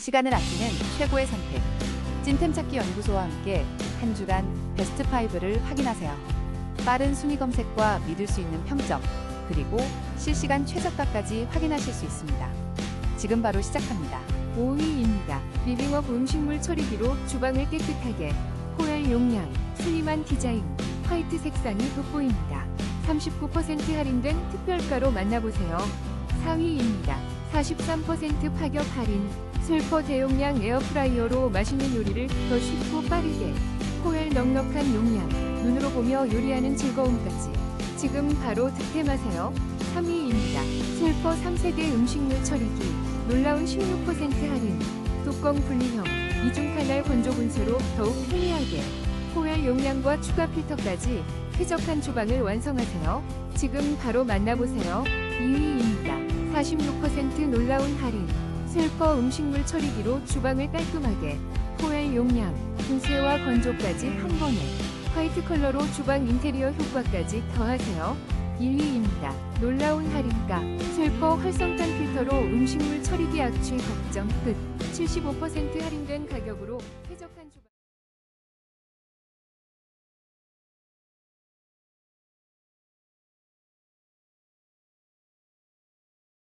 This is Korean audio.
시간을 아끼는 최고의 선택. 찐템 찾기 연구소와 함께 한 주간 베스트 5를 확인하세요. 빠른 순위 검색과 믿을 수 있는 평점, 그리고 실시간 최저가까지 확인하실 수 있습니다. 지금 바로 시작합니다. 5위입니다. 리빙업 음식물 처리기로 주방을 깨끗하게 호열 용량, 슬림한 디자인, 화이트 색상이 돋보입니다. 39% 할인된 특별가로 만나보세요. 4위입니다. 43% 파격 할인, 슬퍼 대용량 에어프라이어로 맛있는 요리를 더 쉽고 빠르게 호열 넉넉한 용량, 눈으로 보며 요리하는 즐거움까지 지금 바로 득템하세요. 3위입니다. 슬퍼 3세대 음식물 처리기 놀라운 16% 할인 뚜껑 분리형 이중 칼날 건조 분쇄로 더욱 편리하게 호열 용량과 추가 필터까지 쾌적한 주방을 완성하세요. 지금 바로 만나보세요. 2위입니다. 46% 놀라운 할인 슬퍼 음식물 처리기로 주방을 깔끔하게 호열 용량 분쇄와 건조까지 한 번에 화이트 컬러로 주방 인테리어 효과까지 더하세요. 1위입니다. 놀라운 할인가 슬퍼 활성탄 필터로 음식물 처리기 악취 걱정 끝 75% 할인된 가격으로 쾌적한 주방